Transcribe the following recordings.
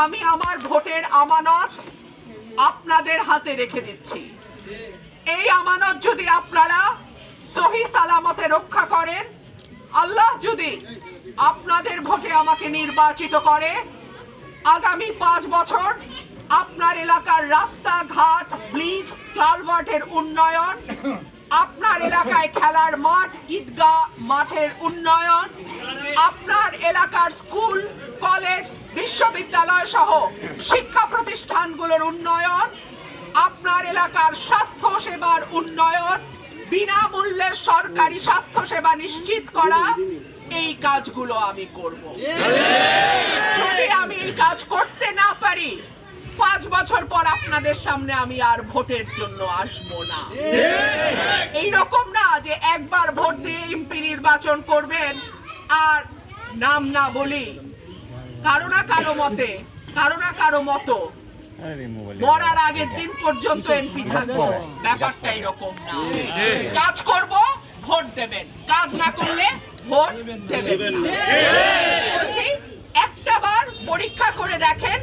আমি আমার ভোটের আমানত আপনাদের হাতে রেখে দিচ্ছি। এই আমানত যদি আপনারা সহি সালামতে রক্ষা করেন, আল্লাহ যদি আপনাদের ভোটে আমাকে নির্বাচিত করে, আগামী পাঁচ বছর আপনার এলাকার রাস্তাঘাট, ব্রিজ, কালভার্টের উন্নয়ন, আপনার এলাকায় খেলার মাঠ, ঈদগাহ মাঠের উন্নয়ন আপনার এলাকার স্কুল কলেজ বিশ্ববিদ্যালয় সহ শিক্ষা প্রতিষ্ঠানগুলোর উন্নয়ন আপনার এলাকার স্বাস্থ্য সেবার উন্নয়ন বিনামূল্যে সরকারি স্বাস্থ্য সেবা নিশ্চিত করা এই কাজগুলো আমি করব। যদি আমি এই কাজ করতে না পারি পাঁচ বছর পর আপনাদের সামনে আমি আর ভোটের জন্য আসব না। এই রকম না যে একবার ভোট দিয়ে এমপি নির্বাচন করবেন আর নাম না বলি কারও না কারও মতে কারও না কারও মতো মরার আগের দিন পর্যন্ত এমপি থাকব। ব্যাপারটা এরকম না। কাজ করব ভোট দেবেন। কাজ না করলে ভোট দেবেন বলছি একটা বার পরীক্ষা করে দেখেন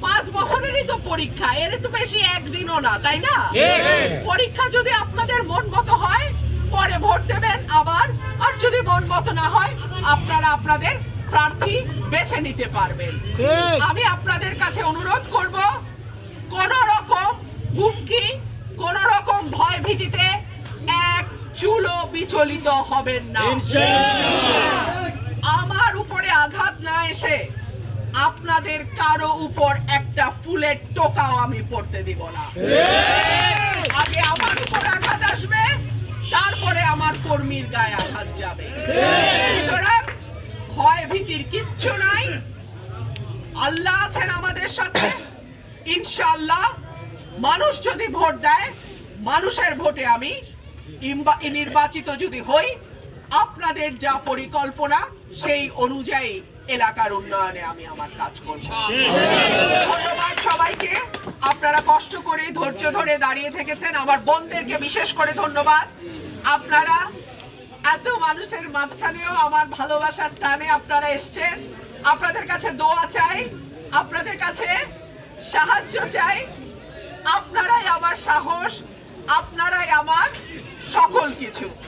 পাঁচ বছরেরই তো পরীক্ষা এর তো বেশি একদিনও না তাই না? পরীক্ষা যদি আপনাদের মন মতো হয় পরে ভোট দেবেন আবার মতো না হয় আপনারা আপনাদের প্রার্থী বেছে নিতে পারবেন। আমি আপনাদের কাছে অনুরোধ করব কোন রকম হুমকি কোন রকম ভয় ভীতিতে এক চুলো বিচলিত হবেন না। আমার উপরে আঘাত না এসে আপনাদের কারও উপর একটা ফুলের টোকাও আমি পড়তে দিব না আগে আমার উপর আঘাত আসবে তারপরে আমার কর্মীর গায়ে আঘাত যাবে। ভয়, ভীতির কিচ্ছু নাই। আল্লাহ আছেন আমাদের সাথে। ইনশাল্লাহ মানুষ যদি ভোট দেয়, মানুষের ভোটে আমি নির্বাচিত যদি হই, আপনাদের যা পরিকল্পনা, সেই অনুযায়ী এলাকার উন্নয়নে আমি আমার কাজ করব। ধন্যবাদ সবাইকে। আপনারা কষ্ট করে ধৈর্য ধরে দাঁড়িয়ে থেকেছেন। আমার বোনদেরকে বিশেষ করে ধন্যবাদ। আপনারা মানুষের মাঝখানেও আমার ভালোবাসার টানে আপনারা এসছেন। আপনাদের কাছে দোয়া চাই, আপনাদের কাছে সাহায্য চাই। আপনারাই আমার সাহস, আপনারাই আমার সকল কিছু।